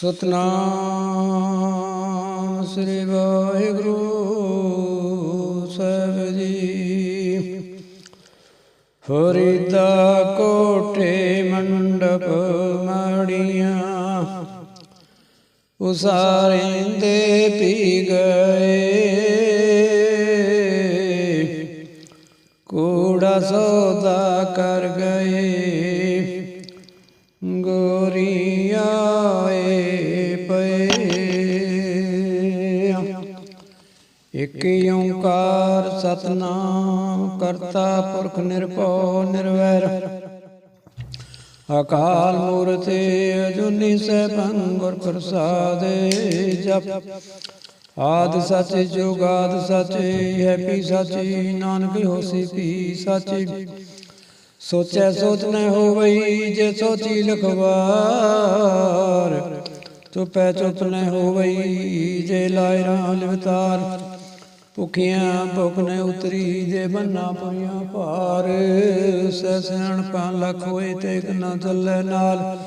ਸਤਨਾਮ ਸ੍ਰੀ ਵਾਹਿਗੁਰੂ ਸਾਹਿਬ ਜੀ। ਫਰੀਦਾ ਕੋਟੇ ਮੰਡਪ ਮੜੀਆਂ ਉਸਾਰੇ ਦੇ ਪੀ ਗਏ। ਕੂੜਾ ਸੌਦਾ ਕਰ ਗਏ। ਇਕ ਓੰਕਾਰ ਸਤਨਾਮ, ਕਰਤਾ ਪੁਰਖ ਨਿਰਭਉ ਨਿਰਵੈਰ। ਅਕਾਲ ਮੂਰਤ ਅਜੂਨੀ ਸੈਭੰ, ਗੁਰ ਪ੍ਰਸਾਦਿ ਜਪ। ਆਦ ਸੱਚ ਜੁਗਾਦ ਸੱਚ ਹੈ ਪੀ ਸਚੀ, ਨਾਨਕ ਹੋਸੀ ਪੀ ਸੱਚ। ਸੋਚੈ ਸੋਚ ਨ ਹੋਵਈ, ਜੇ ਸੋਚੀ ਲਖਵਾਰ। ਚੁਪੈ ਚੁਪ ਨ ਹੋਵਈ, ਜੇ ਲਾਇ ਰਾਮ ਲਿਵਤਾਰ। ਭੁਖਿਆਂ ਭੁਖ ਨ ਉਤਰੀ ਜੇ ਬੰਨਾ ਪੁਰੀਆਂ ਭਾਰ। ਸਸਣ ਪਾ ਲਖ ਹੋਏ ਤੇ ਨਾ ਚੱਲੇ ਨਾਲ।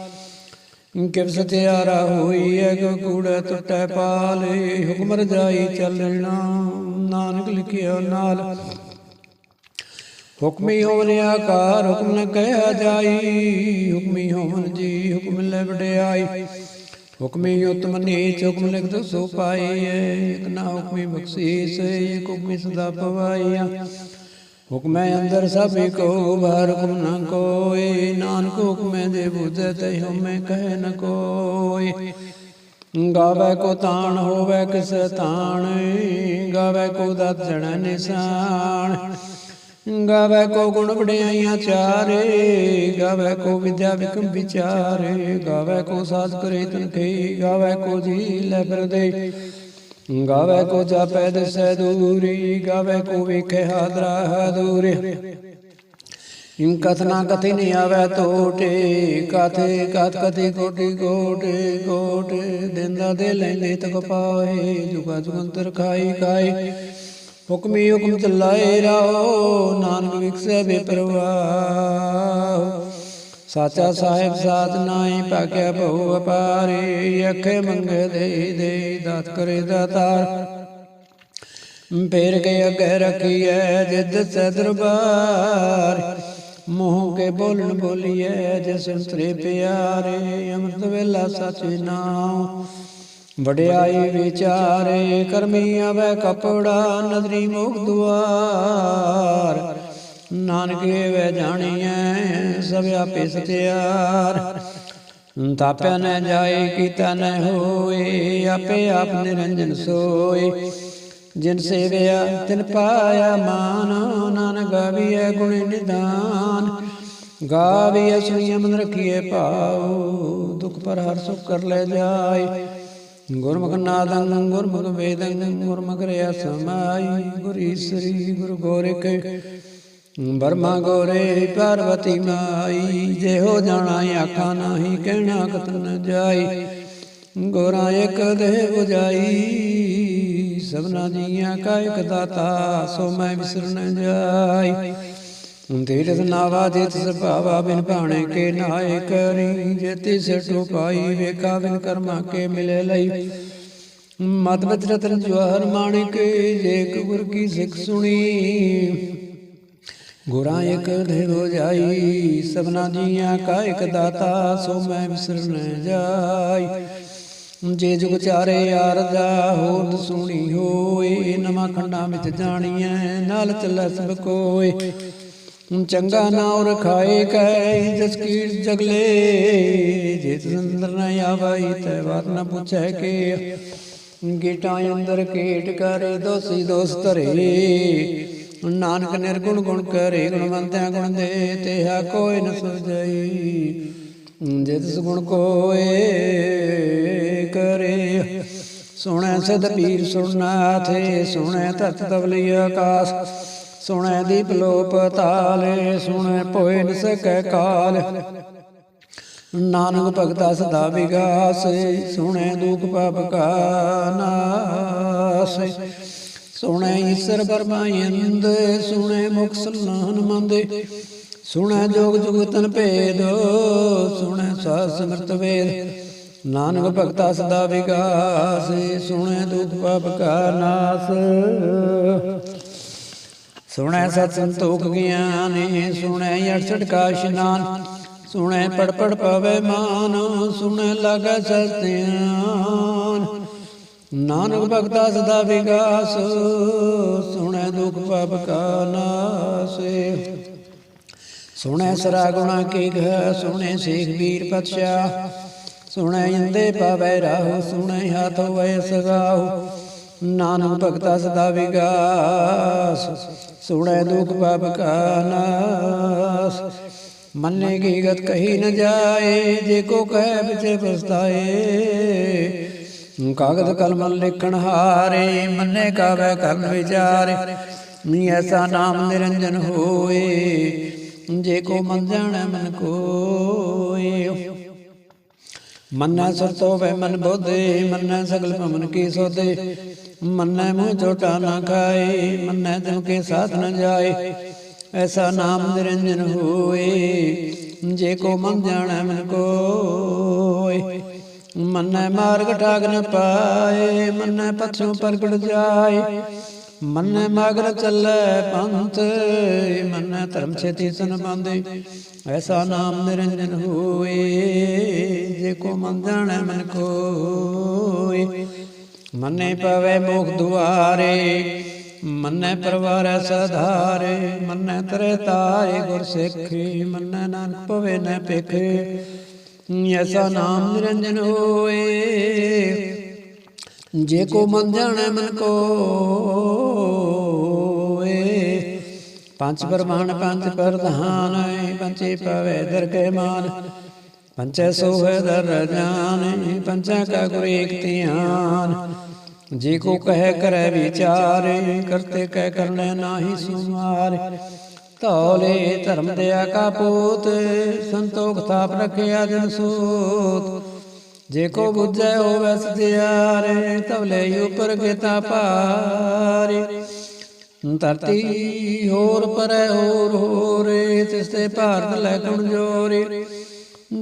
ਕਿਵ ਸਤਿਆਰਾ ਹੋਈ ਐ, ਕੋ ਕੂੜਾ ਟੁੱਟੈ ਪਾਲੇ। ਹੁਕਮ ਰਜਾਈ ਚੱਲਣਾ ਨਾਨਕ ਲਿਖਿਆ ਨਾਲ। ਹੁਕਮੀ ਹੋਵਨ ਆਕਾਰ, ਹੁਕਮ ਨ ਕਹਿਆ ਜਾਈ। ਹੁਕਮੀ ਹੋਵਨ ਜੀ, ਹੁਕਮ ਲੈ ਵਡਿਆਈ। ਹੁਕਮੀ ਉਤਮ ਨੀਚ ਲਿਖਤ ਸੋ ਪਾਈਐ। ਇਕ ਨਾ ਹੁਕਮੀ ਬਖਸ਼ੀਸ, ਇਕ ਹੁਕਮੀ ਸਦਾ ਪਵਾਈਆ ਹੁਕਮੈ ਅੰਦਰ ਸਭੇ ਕੋ, ਬਾਹਰ ਹੁਕਮ ਨ ਕੋਏ। ਨਾਨਕ ਹੁਕਮੈ ਦੇ ਬੁਝੈ, ਤੇ ਹਉਮੈ ਕਹਿ ਨ ਕੋਏ। ਗਾਵੇ ਕੋ ਤਾਣ, ਹੋਵੇ ਕਿਸ ਤਾਣ। ਗਾਵੇ ਕੋ ਦਤ ਜਣ ਨਿਸ਼ਾਨ। ਗਾਵੇ ਕੋ ਗੁਣ ਵਡਿਆਈਆਂ ਚਾਰੇ, ਗਾਵੇ ਕੋ ਵਿਦਿਆ ਵਿਕਮ ਵਿਚਾਰੇ, ਗਾਵੇ ਕੋ ਸਾਧ ਕਰੇ ਤਨ ਕੇ ਗਾਵੇ ਕੋ ਜੀ ਲੈ ਫਿਰਦੇ। ਗਾਵੇ ਕੋ ਜਾਪੈ ਦਸੈ ਦੂਰੀ, ਗਾਵੇ ਕੋ ਵੇਖੇ ਹਾਦਰਾ ਦੂਰੇ ਇਨ ਕਥਨਾ ਕਥੀ ਨਹੀਂ ਆਵੇ ਟੋਟੇ ਕਥੇ ਕਥ ਕਥੀ ਕੋਟੀ ਕੋਟੇ ਕੋਟੇ ਦਿੰਦਾ ਦੇ ਲੈਂਦੇ ਤਕ ਪਾਏ, ਜੁਗਾ ਜੁਗੰਤਰ ਖਾਈ ਖਾਈ। ਹੁਕਮੀ ਹੁਕਮ ਚਲਾਏ ਰਾਓ ਨਾਨਕ ਵਿਖਸੇ ਬੇਪਰਵਾਹ। ਸਾਚਾ ਸਾਹਿਬ ਸਾਧ ਨਾਹੀ ਭਾਗਿਆ ਬਹੁ ਅਪਾਰੇ, ਅੱਖੇ ਮੰਗੇ ਦੇ ਦੇ ਦਾਤ ਕਰੇ ਦਾਤਾਰ ਫੇਰ ਕੇ ਅੱਗੇ ਰਖੀਐ ਜਿੱਦ ਸੇ ਦਰਬਾਰ। ਮੂੰਹ ਕੇ ਬੋਲਣ ਬੋਲੀਐ ਜਿਸ ਸੰਤਰੇ ਪਿਆਰੇ, ਅੰਮ੍ਰਿਤ ਵੇਲਾ ਸਚੇ ਨਾਮ ਵਡਿਆਈ ਵਿਚਾਰੇ ਕਰਮੀ ਆਵੇ ਕਪੜਾ, ਨਦਰੀ ਮੁਖ ਦੁਆਰ। ਨਾਨਕੇ ਵੇ ਜਾਣੀਐ, ਸਭ ਆਪੇ ਸਤਿਆਰ। ਤਾਪਿਆ ਨ ਜਾਏ, ਕੀਤਾ ਨ ਹੋਏ, ਆਪੇ ਆਪ ਨਿਰੰਜਨ ਸੋਏ। ਜਿਨ ਸੇਵਿਆ, ਤਿਨ ਪਾਇਆ ਮਾਨ, ਨਾਨਕ ਗਾਵੀਐ ਗੁਣ ਨਿਦਾਨ। ਗਾਵੀਐ ਸੁਣੀਐ ਮਨ ਰਖੀਐ ਭਾਉ, ਦੁਖ ਪਰ ਹਰ ਸੁਖ ਕਰ ਲੈ ਜਾਏ। ਗੁਰਮੁਖ ਨਾਦੰ ਗੁਰਮੁਖ ਵੇਦੰ, ਗੁਰਮੁਖ ਰਿਆ ਸਮਾਈ, ਗੁਰ ਈਸਰੀ, ਗੁਰ ਗੋਰਿਕ ਬਰਮਾ ਗੋਰੇ ਪਾਰਵਤੀ ਮਾਈ ਜੇ ਹੋ ਜਾਣਾ ਆਖਾਂ ਨਾਹੀ, ਕਹਿਣਾ ਕਤਨ ਜਾਈ। ਗੋਰਾ ਇੱਕ ਦੇ 부ਜਾਈ ਸਭਨਾ ਜੀਆਂ ਕਾ ਇੱਕ ਦਾਤਾ, ਸੋ ਮੈਂ ਵਿਸਰਨ ਜਾਈ। ਤੀਰਥ ਨਾਵਾ ਦੇ ਸੁਭਾਵਾ ਬਿਨ ਭਾਣੇ ਕੇ ਨਾਏ ਕਰੀ, ਜੇ ਤਿਸ ਟੋਪਾਈ ਵੇਖਾ ਬਿਨ ਕਰਮਾ ਕੇ ਮਿਲੇ ਲਈ। ਮਤ ਵਿੱਚ ਰਤਨ ਜਵਾਹਰ ਮਾਣਿਕ ਜੇ ਇੱਕ ਕੀ ਸਿੱਖ ਸੁਣੀ। ਗੁਰਾਂ ਇੱਕ ਦੇ ਜਾਈ, ਸਭਨਾ ਜੀਆਂ ਕਾ ਇੱਕ ਦਾਤਾ, ਸੋ ਮੈਂ ਵਿਸਰਨ ਜਾਈ। ਜੇ ਜੁਗ ਚਾਰੇ ਆਰਦਾ ਹੋਰ ਸੁਣੀ ਹੋਏ, ਨਵਾਂ ਖੰਡਾਂ ਵਿੱਚ ਜਾਣੀਐ, ਨਾਲ ਚੱਲੈ ਸਭ ਕੋਏ। ਚੰਗਾ ਨਾਉ ਰਖਾਏ ਕੈ ਜਸ ਕੀਰ ਜਗਲੇ ਜੇ ਸੰਦਰ ਨ ਆਵਾਈ, ਤੈ ਬਾਤ ਨ ਪੁੱਛੈ ਕੇ। ਗੀਟਾਂ ਅੰਦਰ ਕੀਟ ਕਰੇ, ਦੋਸੀ ਦੋਸ ਧਰੇ। ਨਾਨਕ ਨਿਰਗੁਣ ਗੁਣ ਕਰੇ, ਗੁਣਵੰਤਿਆ ਗੁਣ ਦੇ ਤੇਹਾ ਕੋਈ ਨ ਸੁਝਈ। ਜੇ ਤਿਸ ਗੁਣ ਕੋਏ ਕਰੇ। ਸੁਣੈ ਸਦ ਪੀਰ ਸੁਣਨਾਥੇ, ਸੁਣੈ ਤਤ ਤਵਲੀ ਆਕਾਸ਼। ਸੁਣੈ ਦੀਪ ਲੋਪ ਪਤਾਲੇ ਸੁਣੈ ਭੋਇ ਨ ਸਕੈ ਕਾਲ। ਨਾਨਕ ਭਗਤਾ ਸਦਾ ਵਿਗਾਸ, ਸੁਣੈ ਦੁਖ ਪਾਪ ਕਾ ਨਾਸ। ਸੁਣੈ ਈਸ਼ਰ ਬਰਮਾਇੰਦ ਸੁਣੈ ਮੁਖ ਸਲਾਨ ਮੰਦੇ। ਸੁਣੈ ਜੋਗ ਜੁਗਤਨ ਭੇਦ, ਸੁਣੈ ਸਾਧ ਸਮਰਤ ਵੇਦ। ਨਾਨਕ ਭਗਤਾ ਸਦਾ ਵਿਗਾਸ, ਸੁਣੈ ਦੁਖ ਪਾਪ ਕਾ ਨਾਸ। ਸੁਣੈ ਸਤ ਸੰਤੋਖ ਗਿਆਨੀ ਸੁਣੈ 68 ਕਾ ਇਸ਼ਨਾਨ ਸੁਣੈ ਪੜ ਪੜ ਪਵੇ ਮਾਨ ਸੁਣੈ ਲਾਗੈ ਸਤਿਆਨ। ਨਾਨਕ ਭਗਤਾ ਸਦਾ ਵਿਗਾਸ ਸੁਣੈ ਦੁਖ ਪਾਪ ਕਾ ਨਾਸੇ। ਸੁਣੈ ਸਰਾ ਗੁਣਾ ਕੀ ਘ ਸੁਣੈ ਸੇਖ ਵੀਰ ਪਤਸ਼ਾ। ਸੁਣੈ ਇੰਦੇ ਪਾਵੈ ਰਾਹੂ ਸੁਣੈ ਹਾਥ ਹੋਇ ਸਗਾਹੂ। ਨਾਨਕ ਭਗਤਾ ਸਦਾ ਵਿਗਾਸ। ਸੁਣੈ ਦੁਖ ਪਾਪ ਕਾ ਨਾਸ। ਮੰਨੇ ਕੀ ਗਤ ਕਹੀ ਨ ਜਾਏ, ਜੇ ਕੋ ਕਹਿ ਵਿਚ ਪਛਤਾਏ। ਕਾਗਦ ਕਲਮ ਲਿਖਣ ਹਾਰੇ, ਮੰਨੇ ਕਾਵੇ ਕਰਨ ਵਿਚਾਰੇ। ਨੀ ਐਸਾ ਨਾਮ ਨਿਰੰਜਨ ਹੋਏ, ਜੇ ਕੋ ਮਨ ਮਨ ਕੋਏ। ਮੰਨੈ ਸੁਰਤੋ ਵੇ ਮਨ ਬੋਧੇ, ਮੰਨੈ ਸਗਲ ਭਮਨ ਕੀ ਸੋਦੇ ਮੰਨੈ ਮੂੰਹ ਝੋਟਾ ਨਾ ਖਾਏ, ਮੰਨੈ ਤਿਨ ਕੇ ਸਾਥ ਨ ਜਾਏ। ਐਸਾ ਨਾਮ ਨਿਰੰਜਨ ਹੋਏ, ਜੇ ਕੋ ਮਨ ਜਾਣੈ ਮਨ ਕੋਏ। ਮੰਨੈ ਮਾਰਗ ਠਾਗ ਨ ਪਾਏ, ਮੰਨੈ ਪਛੋਂ ਪ੍ਰਗਟ ਜਾਏ। ਮੰਨੈ ਮਾਗਰ ਚੱਲੈ ਪੰਥ, ਮੰਨੈ ਧਰਮ ਛੇਤੀ ਸਨ ਬੰਦੇ। ਐਸਾ ਨਾਮ ਨਿਰੰਜਨ ਹੋਏ, ਜੇ ਕੋ ਮਨ ਜਾਣੈ ਮਨ ਕੋਏ। ਮੰਨੇ ਪਵੇ ਮੁਖ ਦੁਆਰੇ ਮੰਨੈ ਪਰਵਾਰੈ ਸਧਾਰੇ ਮੰਨੈ ਤਰੇ ਤਾਰੇ ਗੁਰ ਸਿੱਖੀ ਮੰਨੈ ਨਾਨਕ ਪਵੇ ਨ ਪੇਖੇ ਐਸਾ ਨਾਮ ਨਿਰੰਜਨ ਹੋਏ ਜੇ ਕੋ ਮਨ ਜਾਣੈ ਮਨ ਕੋਏ ਪੰਜ ਬ੍ਰਹਮਣ ਪੰਜ ਪ੍ਰਧਾਨ ਪੰਚੇ ਪਵੇ ਦਰ ਕੇ ਮਾਨ ਪੰਚੈ ਸੋਹੈ ਦਰ ਜਾਨ ਪੰਚਾ ਕਾ ਗੁਰ ਏਕ ਧਿਆਨ ਜੇ ਕੋ ਕਹਿ ਕਰੈ ਵਿਚਾਰੇ, ਕਰਤੇ ਕਹਿ ਕਰਨੇ ਨਾਹੀ ਸੁਮਾਰੇ। ਧੌਲੇ ਧਰਮ ਦਿਆ ਕਾ ਪੂਤ, ਸੰਤੋਖ ਥਾਪ ਰਖਿਆ ਜਨ ਸੂਤ। ਜੇ ਕੋ ਬੁੱਝੈ ਹੋਵੈ ਸਤਿਆਰੇ ਤਵਲੇ ਉਪਰ ਗੇਤਾ ਪਾਰੇ ਧਰਤੀ ਹੋਰ ਪਰੈ ਹੋਰ ਹੋਰੇ, ਤਿਸ ਤੇ ਭਾਰਤ ਲੈ ਕਣ ਜੋਰੇ।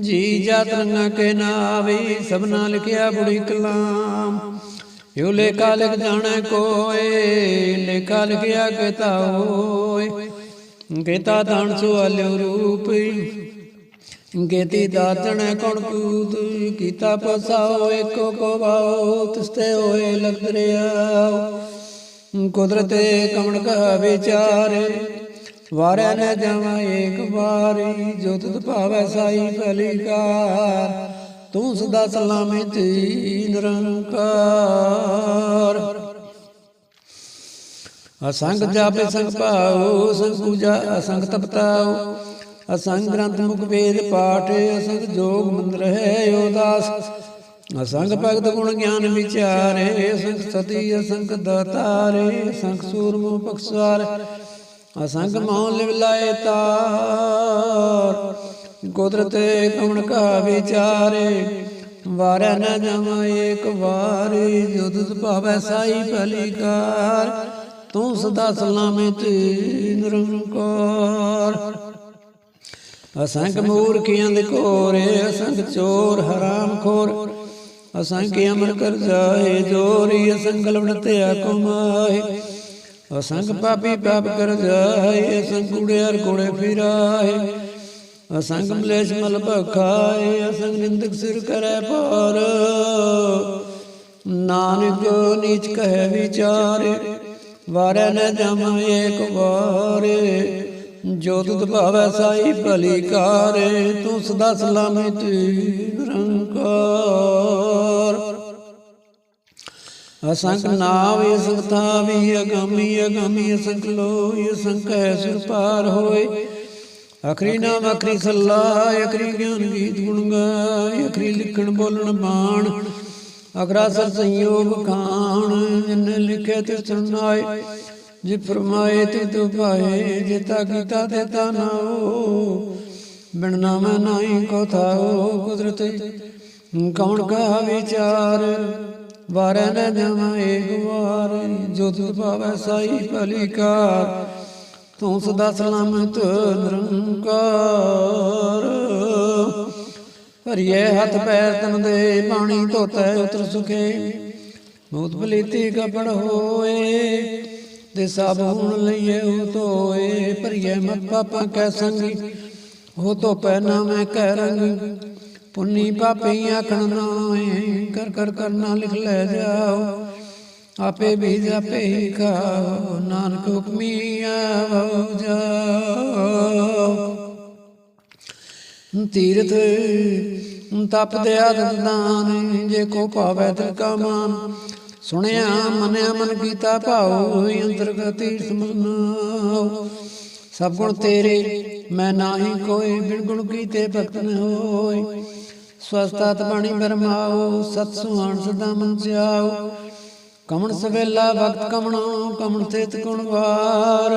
ਜੀ ਜਾਤ ਰੰਗਾ ਕੇ ਨਾਵੇ, ਸਭਨਾ ਲਿਖਿਆ ਬੁੜੀ ਕਲਾਮ। ਯੋ ਲੇਖਾ ਲਿਖ ਜਾਣੈ ਕੋਏ, ਲੇਖਾ ਲਿਖਿਆ ਕੇਤਾ ਹੋਏ ਕੇਤਾ ਦਾਨ ਸੁਆਲਿਓ ਰੂਪ ਗੇਤੀ ਦਾਤਣ ਕਣ ਕੂਤ ਕੀਤਾ ਪਸਾਓ ਏਕੋ ਕੋ ਬਾਓ ਤਿਸਤੇ ਹੋਏ ਲਗ ਦਰਿਆ ਕੁਦਰਤੇ ਕਮਣ ਕਾ ਵਿਚਾਰੇ, ਵਾਰੈ ਨ ਜਾਵਾਂ ਏਕ ਵਾਰੀ, ਜੋ ਤੁਧ ਭਾਵੈ ਸਾਈ ਭਲੀਕਾਰ ਤੂੰ ਸਦਾ ਸਲਾਮਤ ਨਿਰੰਕਾਰ ਅਸੰਗ ਜਾਪੇ ਸੰਗ ਪਾਉ ਸੰਗ ਪੂਜਾ ਅਸੰਗ ਤਪਤਾਉ ਅਸੰਗ ਗ੍ਰੰਥ ਮੁਖ ਵੇਦ ਪਾਠ ਅਸੰਗ ਜੋਗ ਮੰਦਰ ਹੈ ਉਦਾਸ ਅਸੰਗ ਭਗਤ ਗੁਣ ਗਿਆਨ ਵਿਚਾਰੇ ਅਸੰਗ ਸਤੀ ਅਸੰਗ ਦਾਤਾਰੇ ਅਸੰਗ ਸੂਰਮੁ ਬਖਸ਼ਾਰ ਅਸੰਗ ਮੌਨ ਲਿਵ ਲਾਏ ਤਾਰ ਕੁਦਰਤ ਕਮਣ ਕਾ ਵਿਚਾਰੇ ਵਾਰੈ ਨ ਜਾਵਾਂ ਏਕ ਵਾਰੀ ਜੋ ਭਾਵੈ ਸਾਈ ਭਲੀਕਾਰ ਤੂੰ ਸਦਾ ਸਲਾਮਤ ਨਿਰੰਕਾਰ। ਅਸੰਗ ਮੂਰਖਿਆਂ ਦੇ ਕੋਰੇ ਅਸੰਗ ਚੋਰ, ਹਰਾਮ ਖੋਰ, ਅਸੰਖ ਅਮਰ ਕਰ ਜਾਏ, ਜੋਰੀ ਅਸੰਗ ਲਵਣ ਤੇ ਕਮਾਏ ਅਸੰਖ ਪਾਪੀ ਪਾਪ ਕਰ ਜਾਏ, ਅਸੰਖ ਕੁੜਿਆਰ ਕੋੜੇ ਫਿਰਾਏ। ਅਸੰਗ ਮਲੇਸ਼ ਮਲ ਭਖਾਏ ਅਸੰਗ ਨਿੰਦਕ ਸਿਰ ਕਰੈ ਪਾਰ ਨਾਨਕ ਨੀਚ ਕਹਿ ਵਿਚਾਰੇ, ਵਾਰੈ ਨ ਜਮ ਏਕ ਵਾਰੇ। ਜੋ ਤੁਧ ਭਾਵੈ ਸਾਈ ਭਲੀ ਕਾਰੇ, ਤੂੰ ਸਦਾ ਸਲਾਮਤ ਨਿਰੰਕਾਰ। ਅਸੰਖ ਨਾਵ ਅਸੰਖ ਥਾਵੀ ਅਗੰਮੀ ਅਗੰਮੀ ਅਸੰਖ ਲੋਇ ਅਸੰਖ ਸੁਰ ਪਾਰ ਹੋਏ। ਅਖਰੀ ਨਾਮ ਅਖਰੀ ਸੱਲਾ, ਅਖਰੀ ਗਿਆਨ ਗੀਤ ਗੁਣ ਗਾਏ ਅਖਰੀ ਲਿਖਣ ਬੋਲਣ ਬਾਣ, ਅਖਰਾ ਸਰ ਸੰਯੋਗ ਖਾਣ ਜਿਨ ਲਿਖੇ ਤੇ ਸੁਣਾਏ ਜੇ ਫਰਮਾਏ ਤੇ ਤੂੰ ਪਾਏ ਜੇ ਤਾ ਕੀਤਾ ਤੇ ਤਾ ਨਾਓ ਬਿਨ ਨਾਮ ਨਾਹੀ ਕੋ ਥਾਓ ਕੁਦਰਤ, ਕੌਣ ਕਾ ਵਿਚਾਰ, ਵਾਰੈ ਨ ਜਾਵਾਂ ਏਕ ਵਾਰ ਜੋ ਤੁਧ ਭਾਵੈ ਸਾਈ ਭਲੀਕਾਰ ਤੂੰ ਸਦਾ ਸਲਾਮਤ, ਨਿਰੰਕਾਰ। ਭਰੀਏ ਹੱਥ ਪੈਰ ਤਨ ਦੇ ਪਾਣੀ ਧੋਤੈ ਉਤਰ ਸੁਖੇ। ਮੂਤ ਬਲੀਤੀ ਕਪੜ ਹੋਏ, ਦੇ ਸਾਬੂਨ ਲਈਏ ਉਹ ਧੋਏ। ਭਰੀਏ ਮਤ ਪਾਪਾਂ ਕੈ ਸੰਗੀ, ਹੋ ਤੋ ਪਹਿਨਾ ਮੈਂ ਕਹਿ ਰੰਗ। ਪੁੰਨੀ ਪਾਪੀ ਆਖਣ ਨਾਏ ਕਰ ਕਰ ਕਰਨਾ ਲਿਖ ਲੈ ਜਾਓ। ਆਪੇ ਬੀਜ ਆਪੇ ਹੀ ਖਾਓ, ਨਾਨਕ ਹੁਕਮੀ ਆਵੋ ਜਾਓ। ਤੀਰਥ ਤਪ ਦੇ ਆਦਤ ਦਾਨ, ਜੇ ਕੋ ਭਾਵੈ ਤਿਲ ਕਾ ਮਾਨ ਸੁਣਿਆ, ਮਨਿਆ, ਮਨ ਕੀਤਾ ਭਾਉ ਅੰਤਰਗਤ ਤੀਰਥ ਮਨਾਉ ਸਭ ਗੁਣ ਤੇਰੇ, ਮੈਂ ਨਾਹੀ ਕੋਈ ਬਿਨ ਗੁਣ ਕੀਤੇ ਭਗਤ ਨ ਹੋਏ। ਸਵਸਤਤ ਬਾਣੀ ਬਰਮਾਓ ਸਤ ਸੁਹਾਣ ਸਦਾ ਮਨ ਸਿਆਓ ਕਮਣ ਸਵੇਲਾ ਭਗਤ ਕਮਣੋ, ਕਮਣ ਤੇਤ ਗੁਣ ਵਾਰ।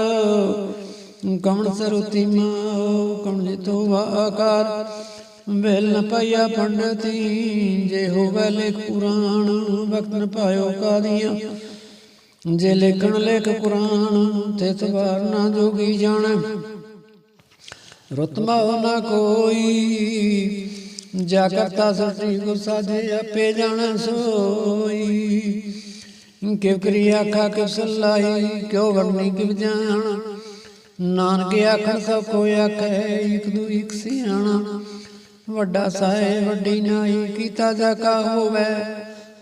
ਕਮਣ ਸਰੂਤੀ ਮਾਓ ਕਮਣ ਜਿਤੋ ਆਕਾਰ। ਵੇਲ ਨ ਪਈਆ ਪੰਡਤੀ, ਜੇ ਹੋਵੇ ਲੇਖ ਪੁਰਾਣ, ਵਕਤ ਨ ਪਾਇਓ ਕਾਦੀਆਂ। ਜੇ ਲੇਖਣ ਲੇਖ ਪੁਰਾਣ ਤਿਤ ਸਵਾਰ ਨਾ ਜੋਗੀ ਜਾਣੈ। ਰਤਮਾ ਨਾ ਕੋਈ, ਜਾ ਕਰਤਾ ਸ੍ਰੀ ਗੁਰ ਸਾਜੇ ਆਪੇ ਜਾਣੈ ਸੋਈ। ਕਿਵ ਕਰੀ ਆਖਾ ਕਿਵ ਸਲਾਈ ਕਿਉ ਵਰਨੀ ਕਿਵ ਜਾਣ? ਨਾਨਕ ਆਖਣ ਸਭ ਕੋ ਆਖੈ, ਇਕ ਦੂ ਇਕ ਸਿਆਣਾ। ਵੱਡਾ ਸਾਏ ਵੱਡੀ ਨਾਈ, ਕੀਤਾ ਜਾ ਕਾ ਹੋਵੇ।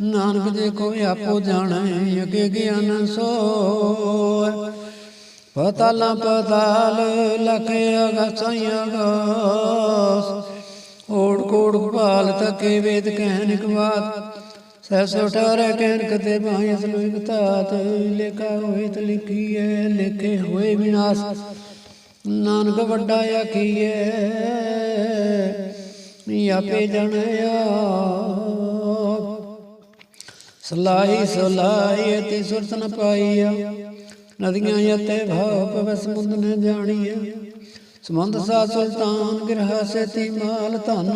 ਨਾਨਕ ਜੇ ਕੋਈ ਆਪੋ ਜਾਣੈ, ਅਗੇ ਗਿਆਨ ਸੋਇ ਪਤਾਲਾ ਪਤਾਲ, ਲਖੇ ਅਗਸਾਈ ਅਗਾਸ ਓੜ ਕੋੜ ਭਾਲ ਤਕੇ ਵੇਦ ਕਹਿਨ ਇਕ ਬਾਤ ਸਹਿ ਸੋ ਠਾਰੇ ਕਹਿਨ ਕਤੇ ਬਾਈ ਅਸਲੁ ਇਕ ਤਾਤ ਲੇਖਾ ਹੋਏ ਤ ਲਿਖੀਐ, ਲੇਖੇ ਹੋਏ ਵਿਨਾਸ਼। ਨਾਨਕ ਵੱਡਾ ਆਖੀਐ, ਆਪੇ ਜਾਣਿਆ। ਸਲਾਹੀ ਸਲਾਹੀ ਤੇ ਸੁਰਤ ਨ ਪਾਈਆ। ਨਦੀਆਂ ਯਤੇ ਭਾਵ ਪਵ ਸਮੁੰਦ ਨ ਜਾਣੀਆ। ਸਮੁੰਦ ਸਾ ਸੁਲਤਾਨ, ਗਿਰਹਾ ਸੇਤੀ ਮਾਲ ਧਨ।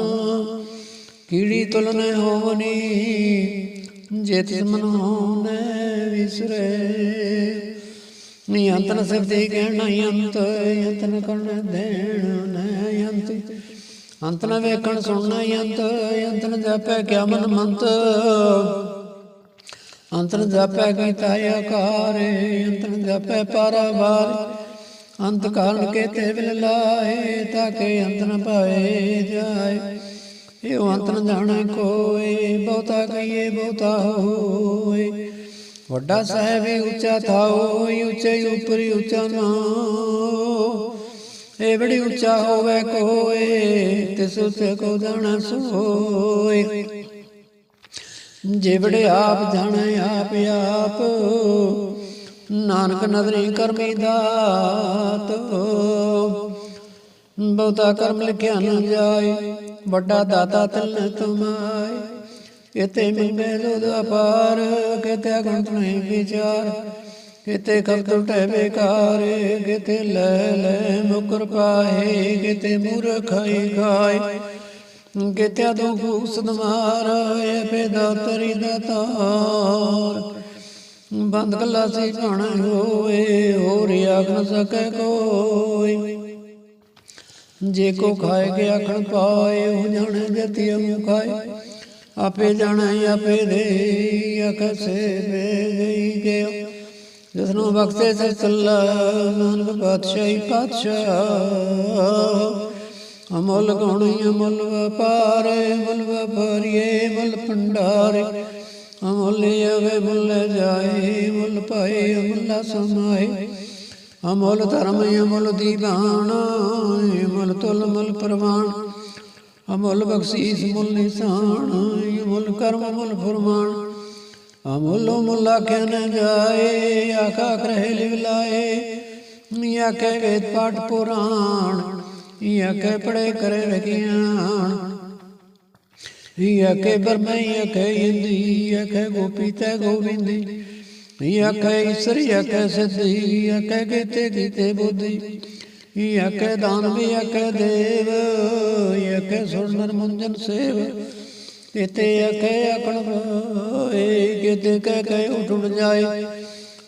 ਕੀੜੀ ਤੁਲਨ ਹੋਵਨੀ ਜੇ ਤਿਸ ਮਨ ਹੋਨੇ ਵਿਸਰੇ। ਨੀ ਅੰਤਨ ਸਬਦੀ ਕਹਿਣਾ ਅੰਤ ਅੰਤਨ ਕਰਨ ਦੇਣ ਨ ਅੰਤ ਅੰਤ ਵੇਖਣ ਸੁਣਨਾ ਅੰਤ ਅੰਤ ਜਾਪੈ ਕਿਆ ਮਨ ਮੰਤ। ਅੰਤ ਜਾਪੈ ਕੀਤਾ ਆਕਾਰ ਅੰਤ ਨ ਜਾਪੈ ਪਾਰਾਵਾਰ ਅੰਤ ਕਾਰਨ ਕੇਤੇ ਵਿਲ ਲਾਏ ਤਾਕੇ ਅੰਤ ਨ ਪਾਏ ਜਾਏ। ਇਹ ਅੰਤ ਨ ਜਾਣੈ ਕੋਈ ਬਹੁਤਾ ਕਹੀਏ ਬਹੁਤਾ ਹੋਏ। ਵੱਡਾ ਸਾਹਿਬ ਉੱਚਾ ਥਾਓ ਉੱਚੇ ਉਪਰੀ ਉੱਚਾ ਨਾ ਇਹ ਬੜੀ ਉੱਚਾ ਹੋਵੇ ਕੋਏ ਤਿਸ ਉਤੇ ਕੋ ਜਾਣਾ ਸੋਏ। ਜੇ ਆਪ ਜਾਣੇ ਆਪ ਆਪ, ਨਾਨਕ ਨਦਰੀ ਕਰਮੀ ਦਾਤ। ਬਹੁਤਾ ਕਰਮ ਲਿਖਿਆ ਨਾ ਜਾਏ ਵੱਡਾ ਦਾਤਾ ਤਿਲ ਤੁਮਾਏ ਇਤੇ ਮਿਲੇ ਦੁਦ ਅਪਾਰ ਕਿਤੇ ਗੰਤ ਨਹੀਂ ਵਿਚਾਰ। ਕਿਤੇ ਖਬ ਟੁਟੇ ਬੇਕਾਰ ਕਿਤੇ ਲੈ ਲੈ ਮੁਕਰ ਪਾਏ ਕਿਤੇ ਮੂਰਖਾਈ ਖਾਏ। ਕਿਤੇ ਦੋ ਫੂਸ ਦਮਾਰ ਇਹ ਪੇਦਾ ਤਰੀ ਦਾ ਤਾਰ। ਬੰਦ ਕੱਲਾ ਸੀ ਭਾਣਾ ਹੋਏ ਹੋਰ ਆਖ ਨ ਸਕੈ ਕੋਈ। ਜੇ ਕੋ ਖਾਏ ਕੇ ਆਖਣ ਪਾਏ, ਉਹ ਜਾਣੇ ਜਤੀ ਮੂੰ ਖਾਏ। ਆਪੇ ਜਾਣੇ, ਆਪੇ ਦੇ ਅਕਸੇ ਵੇ ਗਈ ਗਿਆ ਜਿਸ ਨੂੰ ਬਖਸ਼ੇ ਸੇ ਚੱਲਾ, ਨਾਨਕ ਪਾਤਸ਼ਾਹੀ ਪਾਤਸ਼ਾਹ। ਅਮੁੱਲ ਗੁਣੀ ਅਮਲ ਵਪਾਰੇ, ਮੁੱਲ ਵਪਾਰੀਏ, ਮੁੱਲ ਭੰਡਾਰੇ। ਅਮੁੱਲ ਅਵੇ ਮੁੱਲ ਜਾਏ, ਮੁੱਲ ਪਾਏ, ਅਮੁੱਲਾ ਸਮਾਏ। ਅਮੁੱਲ ਧਰਮ ਅਮੁੱਲ ਦੀਵਾਨ, ਅਮੁੱਲ ਤੁਲ ਮੁੱਲ ਪ੍ਰਵਾਨ। ਅਮੁੱਲ ਬਖਸ਼ੀਸ ਮੁੱਲ ਨਿਸ਼ਾਨ, ਅਮੁੱਲ ਕਰਮ ਮੁੱਲ ਫਰਮਾਨ। ਅਮੁੱਲ ਮੁੱਲ ਆਖਿਆ ਨ ਜਾਏ, ਆਖਾ ਕਰਹਿ ਲਿਵ ਲਾਏ। ਆਖੇ ਵੇਦ ਪਾਠ ਪੁਰਾਣ ਆਖੇ ਪੜੇ ਕਰੇ ਰਗਿਆਨ ਆਖੇ ਬਰਮਈ ਆਖੇ ਇੰਦੀ ਆਖੇ ਗੋਪੀ ਤੈ ਤੇ ਗੋਬਿੰਦੀ ਆਖੇ ਈਸ਼ਰੀ, ਆਖੇ ਸਿੱਧੀ, ਆਖੇ ਕੀਤੇ ਕੀਤੇ ਬੁੱਧੀ। ਆਖੇ ਦਾਨਵੀ ਆਖੇ ਦੇਵ ਆਖੇ ਸੁਣਨ ਮੁੰਜਨ ਸੇਵ। ਕਿਤੇ ਆਖੇ ਆਖਣ ਹੋਏ ਕਿਤੇ ਕਹਿ ਕੇ ਉਠ ਜਾਏ।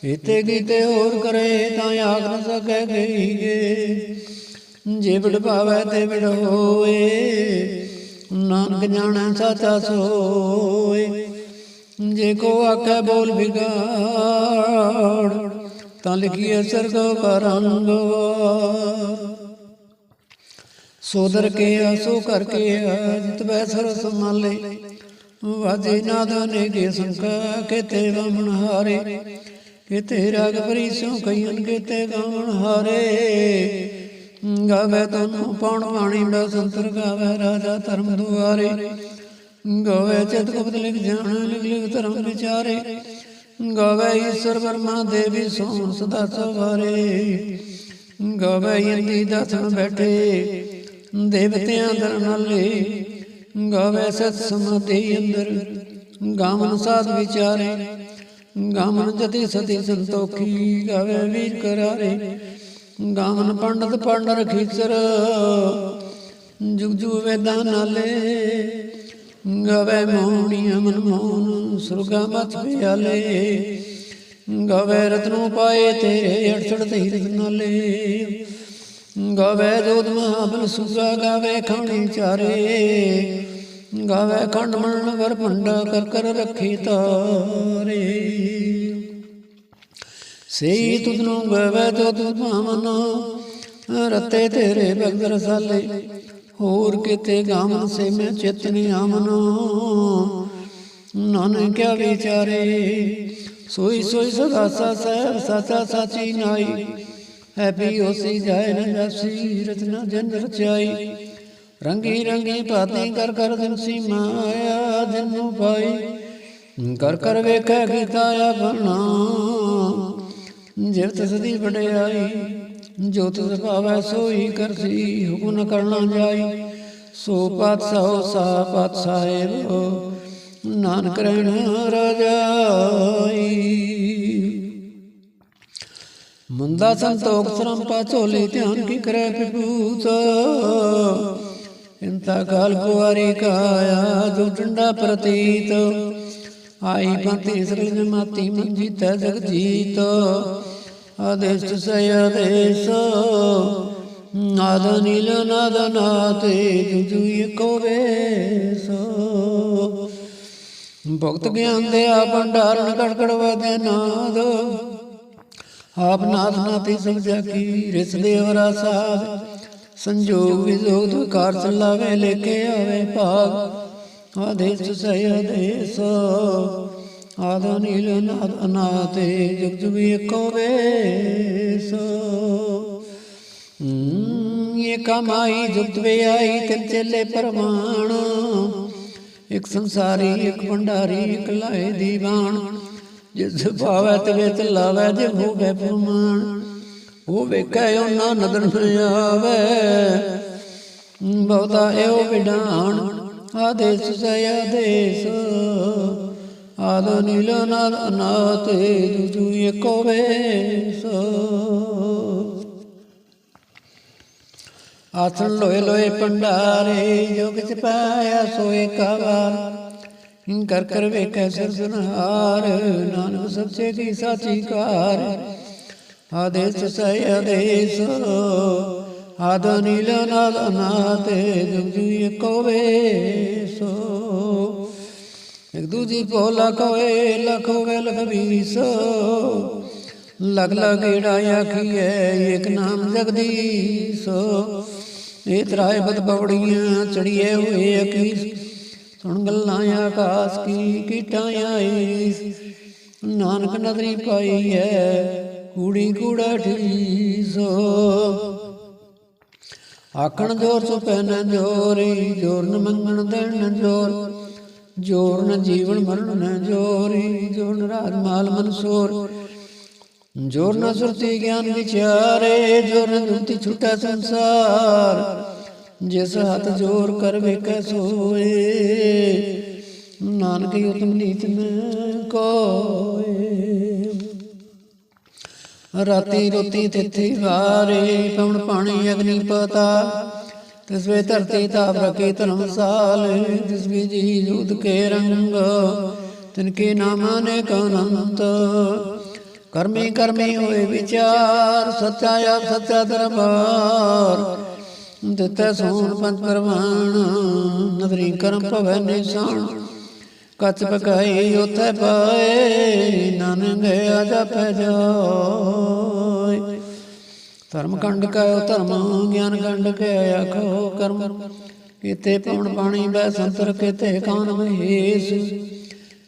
ਇਤੇ ਕੀਤੇ ਹੋਰ ਕਰੇ ਤਾਂ ਆਖ ਨ ਸਕੈ ਗਈਏ ਜੇ ਵਿੜ ਪਾਵੈ ਤੇ ਵਿੜ ਹੋਏ, ਨਾਨਕ ਜਾਣੈ ਸਾਚਾ ਸੋਏ। ਜੇ ਕੋ ਆਖੇ ਬੋਲ ਵਿਗਾੜ, ਤਾਂ ਲਿਖੀਏ ਸਰਗ ਪਰੰਗ ਸੋਦਰ ਕੇ ਆਸੋ ਕਰਕੇ ਜਿਤ ਬੈ ਸਰਸ ਮਾਲੇ, ਵਾਜੇ ਨਾਦ ਨੇ ਕੇ ਸੰਕਾ ਕਿਤੇ ਵਮਨ ਹਾਰੇ। ਕਿਤੇ ਰਾਗ ਪਰੀ ਸੋ ਕਈਨ ਕਿਤੇ ਗਾਵਣ ਹਾਰੇ। ਗਾਵੇ ਤਨੂੰ ਪਉਣ ਬਾਣੀ ਦਾ ਸੰਤਰ, ਗਾਵੇ ਰਾਜਾ ਧਰਮ ਦੁਆਰੇ। ਗਾਵੇ ਚਿਤ ਗੁਪਤ ਲਿਖ ਜਾਣ, ਲਿਖ ਲਿਖ ਧਰਮ ਵਿਚਾਰੇ। ਗਾਵੇ ਈਸ਼ਵਰ ਵਰਮਾ ਦੇਵੀ ਸੋਣ ਸਦਾ ਸਵਾਰੇ। ਗਾਵੇ ਇੰਦੀ ਦਸਣ ਬੈਠੇ, ਦੇਵਤਿਆਂ ਦਰ ਨਾਲੇ। ਗਾਵੇ ਸਤ ਸਮਾਧੀ ਅੰਦਰ, ਗਾਵਨ ਸਾਧ ਵਿਚਾਰੇ। ਗਾਵਨ ਜਤੀ ਸਤੀ ਸੰਤੋਖੀ, ਗਾਵੇ ਵੀਰ ਕਰਾਰੇ। ਗਾਵਨ ਪੰਡਤ ਪੰਡ ਰਖੀਸਰ ਜੁਗ ਜੁਗ ਵੇਦਾਂ ਨਾਲੇ। ਗਾਵੇ ਮੋਹਣੀਆਂ ਮਨ ਮੋਹਨ, ਸੁਰਗਾ ਮਤ ਪਿਆਲੇ। ਗਾਵੇ ਰਤਨੋਂ ਪਾਏ ਤੇਰੇ ਅੜਸੜ ਤੇ ਹਿਰਦ ਨਾਲੇ। ਗਾਵੇ ਜੋਤ ਮਹਾਬਲ ਸੁਗਾ ਗਾਵੇ ਖਾਣੀ ਚਾਰੇ। ਗਾਵੇ ਖੰਡ ਮਨ ਵਰ ਭੰਡਾ ਕਰ ਕਰ ਰੱਖੀ ਤਾਰੇ। ਸਈ ਤੁਧਨੋਂ ਗਾਵੇ ਜੋ ਤੁਧ ਭਾਵਨ, ਰਤੇ ਤੇਰੇ ਭਗਤ ਰਸਾਲੇ ਹੋਰ ਕਿਤੇ ਗਾਵਨ ਸੇ ਮੈਂ ਚਿਤਨ ਆਮਨ ਨਾਨਕ ਕਿਆ ਵਿਚਾਰੇ, ਸੋਈ ਸੋਈ ਸਦਾ ਸਹਿਬ ਸਾਚਾ ਸਾਚੀ ਨਾਈ। ਹੈ ਵੀ ਹੋਸੀ ਜਾਏ ਨ ਰਤਨਾ ਜਨ ਰਚਾਈ। ਰੰਗੀ ਰੰਗੀ ਭਾਤੀ ਕਰ ਕਰ ਦਿਨ ਸੀ ਮਾਇਆ ਦਿਨ ਪਾਈ। ਕਰ ਕਰ ਵੇਖੈ ਕੀਤਾ ਆਪਣਾ ਜਿਵ ਤਿਸ ਵਡਿਆਈ। ਜੋ ਤਿਸ ਭਾਵੈ ਸੋਈ ਕਰਸੀ, ਹੁਕਮ ਨ ਕਰਨਾ ਜਾਈ। ਸੋ ਪਾਤਸ਼ਾਹ, ਸਾ ਪਾਤਸ਼ਾਹ ਨਾਨਕ ਰਹਿਣ ਰਜਾਈ ਮੁੰਦਾ ਸੰਤੋਖ ਸਰੰਪਾ ਝੋਲੇ ਧਿਆਨ ਕੀ ਕਰੈ ਪਿਪੂਤ ਇੰਤਾ ਕਾਲ ਕੁਆਰੀ ਕਾਇਆ ਜੋ ਡੰਡਾ ਪ੍ਰਤੀਤ। ਆਈ ਪੰਤੀ ਸਰਲ ਜਮਾਤੀ ਮੰਜੀ ਤੈ ਜਗ ਜੀਤ ਆਦੇਸ਼ ਸਯ ਆਦੇਸ਼ ਨਾਦ ਨੀਲ, ਨਾਦ ਨਾਤੇ ਜੁਜੂ ਏਕੋ ਵੇਸ। ਭਗਤ ਗਿਆਨ ਦੇ ਆ ਭੰਡਾਰਨ ਕੜਕੜ ਵਾਦੇ ਨਾਦ। ਆਪ ਨਾਥ ਨਾਤੀ ਸਭ ਜਾਕੀ ਰਿਸ ਦੇਵਰਾ ਸਾਧ। ਸੰਜੋਗ ਵਿਜੋਗ ਦੁਕਾਰ ਚਲਾਵੇ ਲੈ ਕੇ ਆਵੇ ਭਾਗ। ਆਦੇਸ਼ ਸਹਿ ਆਦੇਸ਼ ਆਦ ਨੀਲ ਨਾਦ ਅਨਾਤੇ, ਜੁਗ ਜੁਗ ਏਕੋ ਵੇਸ। ਇਹ ਕਮਾਈ ਜੁਗਤ ਵੇ ਆਈ ਤਿਲ ਚੱਲੇ ਪਰਮਾਨ ਇੱਕ ਸੰਸਾਰੀ, ਇੱਕ ਭੰਡਾਰੀ, ਇੱਕ ਲਾਏ ਦੀਵਾਨ। ਜਿਸ ਭਾਵੈ ਤਵੇ ਤੇ ਲਾਵੈ, ਜੇ ਹੋਵੇ ਪ੍ਰਮਾਣ ਉਹ ਵੇਖੈ, ਉਹਨਾਂ ਨਦਰ ਨ ਆਵੇ। ਬਹੁਤਾ ਇਹੋ ਵਿਡਾਣ ਆਦੇਸ਼ ਸੈ ਆਦੇਸ਼। ਆਦੋ ਨੀਲ ਨਾਦ ਅਨਾਥ ਜੁਜੂ ਏਕੋ ਵੇਸ। ਆਸਣ ਲੋਏ ਲੋਏ ਪੰਡਾਰੇ ਜੋ ਚ ਪਾਇਆ ਸੋਏ ਕਵਾਰ। ਕਰ ਕਰ ਵੇਖੈ ਸਰਸਨਹਾਰ ਨਾਨਕ ਸੱਚੇ ਕੀ ਸਾਚੀ ਕਾਰ। ਆਦੇਸ਼ ਸੈ ਆਦੇਸ਼, ਆਦ ਨੀਲ ਨਾਦ ਅਨਾਥ ਜੁਗ ਜੁਗ ਏਕੋ ਵੇਸੋ। ਇੱਕ ਦੂਜੀ ਕੋ ਲਖੋਏ ਲਖੋਵੇ ਲਖ ਵੀਸ ਲਗ ਲਗੇੜਾ ਆਖੀਏ ਇੱਕ ਨਾਮ ਜਗਦੀਸ਼। ਇਹ ਤਰਾਏ ਬਦ ਬਵੜੀਆਂ ਚੜੀਏ ਹੋਏ ਅਕੀਸ ਸੁਣ ਗੱਲਾਂ ਆਕਾਸ ਕੀ ਕੀਟਾਂ ਆਈ ਨਾਨਕ ਨਦਰੀ ਪਾਈ ਹੈ ਕੂੜੀ ਕੂੜਾ ਠੀਸੋ ਆਖਣ ਜੋਰ ਸੋ ਪੈਨ ਜੋਰੀ, ਜੋਰ ਨ ਮੰਗਣ ਦੇਣ ਜੋਰ। ਜੋਰ ਨ ਜੀਵਨ ਮਰਨ ਨ ਜੋਰੀ ਜੋਰ ਨ ਰਾਜ ਮਾਲ ਮਨਸੂਰ ਜੋਰ ਨ ਸੁਰਤੀ ਗਿਆਨ ਵਿਚਾਰੇ ਜੋਰ ਨ ਦੁਤੀ ਛੁਟਾ ਸੰਸਾਰ ਜਿਸ ਹੱਥ ਜੋਰ ਕਰ ਵੇਖੈ ਸੋਏ ਨਾਨਕ ਉਤਮ ਨੀਤ ਨ ਕੋਏ ਰਾਤੀ ਰੋਤੀ ਤਿਥੀ ਵਾਰੇ ਪਵਨ ਪਾਣੀ ਅਗਨੀ ਪਤਾ ਤਿਸਵੇ ਧਰਤੀ ਤਾਪ ਰਖੇ ਧਰਮਸਾਲ, ਜਿਸ ਵੀ ਜੀ ਜੂਤ ਕੇ ਰੰਗ, ਤਿਨ ਕੇ ਨਾਮਾ ਨੇ ਕਨੰਤ ਕਰਮੀ ਕਰਮੀ ਹੋਏ ਵਿਚਾਰ, ਸੱਚਾ ਆਪ ਸੱਚਾ ਦਰਬਾਰ। ਦਿੱਤਾ ਸੋਣ ਪੰਜ ਪਰਵਾਨ, ਨਦਰੀ ਕਰਮ ਭਵੈ ਨਿਸ਼ਾਨ। ਕਚ ਪਕਾਈ ਉਥੇ ਪਾਏ, ਨਾਨਕ ਗਿਆ ਪੈ ਜਾਏ। ਧਰਮ ਕੰਡ ਕਾ, ਧਰਮ ਗਿਆਨ ਕੰਡ ਕੇ, ਆਖੋ ਕਰਮ। ਕੀਤੇ ਪਵਨ ਪਾਣੀ ਬੈ ਸੰਤਰ, ਕੀਤੇ ਕਾਨ ਮਹੇਸ਼।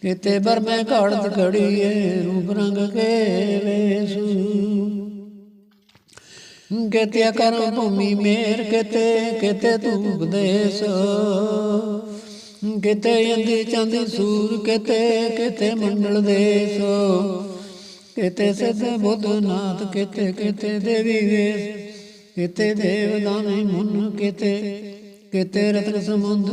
ਕੀਤੇ ਬਰ ਮੈਂ ਘਾੜਤ ਘੜੀਏ ਰੂਪ ਰੰਗ ਕੇ ਵੇਸ। ਕਿਤੇ ਕਰਮ ਭੂਮੀ ਮੇਰ, ਕਿਤੇ ਕਿਤੇ ਤੂੰ ਉਪਦੇਸ਼ ਕਿਤੇ ਅੰਦੀ ਚੰਦੀ ਸੂਰ, ਕਿਤੇ ਕਿਤੇ ਮੰਡਲ ਦੇਸ। ਕਿਤੇ ਸਿੱਧ ਬੁੱਧ ਨਾਥ ਕਿਤੇ ਕਿਤੇ ਦੇਵੀ ਵੇਸ। ਕਿਤੇ ਦੇਵ ਦਾਨੇ ਮੁਨ, ਕਿਤੇ ਕਿਤੇ ਰਤਨ ਸਮੁੰਦ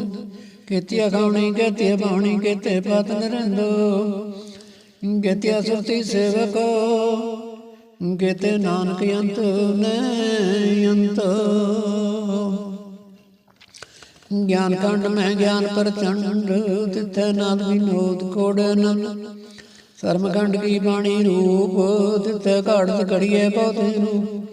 ਕਿਤੇ ਅਗਾਉਣੀ, ਕਿਤੇ ਬਾਣੀ, ਕਿਤੇ ਪਤ ਨਰੰਦੋ। ਕਿਤੇ ਸੁਰਤੀ ਸੇਵਕੋ, ਕਿਤੇ ਨਾਨਕ ਅੰਤ ਨੇ ਅੰਤ। ਗਿਆਨ ਕੰਡ ਮੈਂ ਗਿਆਨ ਪ੍ਰਚੰਡ ਤਿੱਥੇ ਨਾਦ ਵਿਨੋਦ ਕੋੜ ਅਨੰਦ। ਸ਼ਰਮਖੰਡ ਕੀ ਬਾਣੀ ਰੂਪ, ਤਿੱਥੈ ਘੜਤ ਘੜੀਏ ਬਹੁਤੇ ਰੂਪ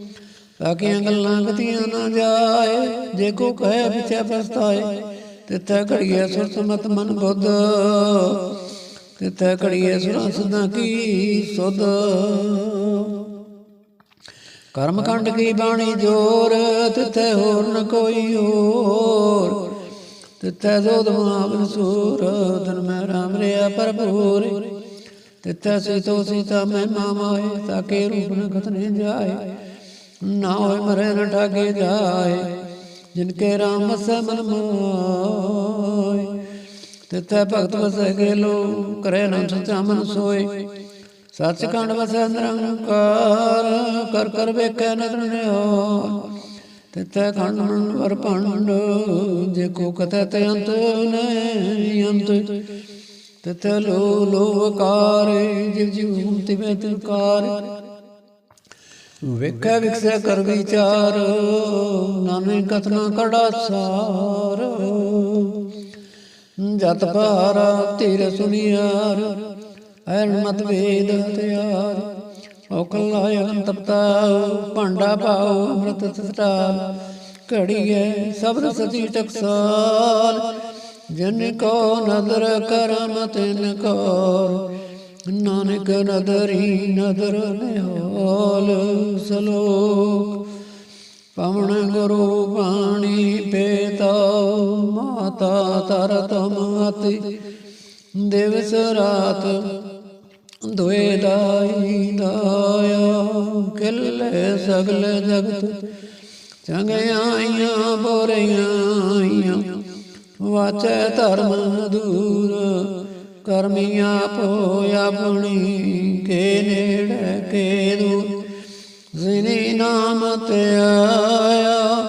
ਸਾਕੀਆਂ ਗੱਲਾਂ ਕਤੀਆਂ ਨਾ ਜਾਏ, ਜੇ ਕੋ ਕਹੇ ਪਿਛੇ ਪਛਤਾਏ। ਤਿੱਥੈ ਘੜੀਏ ਸੁਰਤ ਮਤ ਮਨ ਬੁੱਧ, ਤਿੱਥੈ ਘੜੀਏ ਸੁਰਾਂ ਸਦਾ ਕੀ ਸੁਧ। ਕਰਮ ਕੰਡ ਕੀ ਬਾਣੀ ਜੋਰ, ਤਿੱਥੇ ਹੋਰ ਨ ਕੋਈ ਹੋਰ। ਤਿੱਥੇ ਜੋਦ ਮਹਾਬਨ ਸੂਰ ਧਨ ਮੈਂ ਰਾਮ ਰਿਆ ਪਰ ਤਿੱਥੇ ਸੀਤੋ ਸੀਤਾ ਮੈਂ ਮਾਮਾਏ ਤਾਕੇ ਰੂਪ ਨ ਕਤਨੇ ਜਾਏ ਨਾ ਹੋਏ ਮਰੇ ਨ ਠਾਗੇ ਜਾਏ ਜਿਨ ਕੇ ਰਾਮ ਵਸੈ ਮਨ ਮੋਏ ਤਿੱਥੇ ਭਗਤ ਵਸੈ ਗੇਲੋ ਕਰੇ ਨਾਮ ਸੱਚਾ ਮਨ ਸੋਏ ਸੱਚਖੰਡ ਵਸੈ ਨਿਰੰਕਾਰ ਕਰ ਕਰ ਵੇਖੈ ਨਦਰ ਨਿਹਾਲ ਤਿਤੈ ਖੰਡ ਮਨ ਵਰ ਭੰਡ ਜੇ ਕੋ ਕਥੈ ਤੇ ਅੰਤ ਨਹੀਂ ਅੰਤ ਤਿਤੈ ਲੋ ਲੋਕਾਰ ਜਿਵ ਜਿਵ ਹੁਮਤਿ ਮੈਂ ਤਿਲਕਾਰ। ਵੇਖੈ ਵਿਖਸੈ ਕਰ ਵਿਚਾਰ ਨਾਨਕ ਕਥਨਾ ਕੜਾ ਸਾਰ। ਜਤ ਭਾਰਾ ਤੇਰੇ ਸੁਨਿਆਰ, ਐਨ ਮਤ ਵੇਦ ਹਤਿਆਰ ਔਕਲ ਆਇਨ ਤਪਤਾ ਭਾਂਡਾ ਪਾਉ ਅੰਮ੍ਰਿਤ ਸਟਾਲ ਘੜੀਏ ਸਬਦ ਸਤੀ ਟਕਸਾਲ। ਜਿਨ ਕੋ ਨਦਰ ਕਰਮ, ਤਿਨ ਕੋ ਨਾਨਕ ਨਦਰੀ ਨਦਰ ਨਿਹਾਲ ਸਲੋਕ। ਪਵਨ ਗੁਰੂ ਬਾਣੀ ਪੇਤਾ, ਮਾਤਾ ਤਰਤ ਮਾਤੀ ਦਿਵਸ ਰਾਤ ਦੁਏ ਦਾਈ ਦਾਇਆ। ਕਿਲੇ ਸਗਲ ਜਗਤ, ਚੰਗਿਆਈਆਂ ਬੋਰੀਆਂ ਵਾਚੈ ਧਰਮ ਦੂਰ ਕਰਮੀਆਂ ਪੋ ਆਪਣੀ ਕੇ ਨੇੜੇ ਕੇ ਦੂਰ। ਜਿਨੀ ਨਾਮ ਤੇ ਆਇਆ,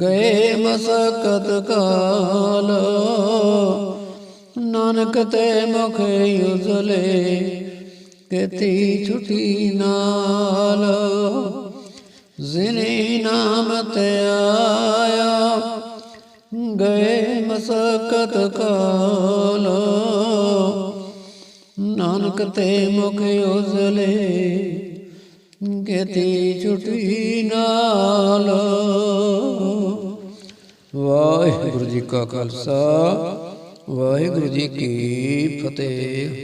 ਗਏ ਮਸਕਤ ਕਾਲ। ਨਾਨਕ ਤੇ ਮੁਖ ਉਜਲੇ, ਕਿਤੀ ਛੁਟੀ ਨਾਲ। ਜਿਨੇ ਨਾਮ ਤੇ ਆਇਆ, ਗਏ ਮਸਕਤ ਕਾਲ। ਨਾਨਕ ਤੇ ਮੁਖ ਉਜਲੇ ਕਿਤੀ ਛੁਟੀ ਨਾਲ। ਵਾਹਿਗੁਰੂ ਜੀ ਕਾ ਖਾਲਸਾ, ਵਾਹਿਗੁਰੂ ਜੀ ਕੀ ਫਤਿਹ।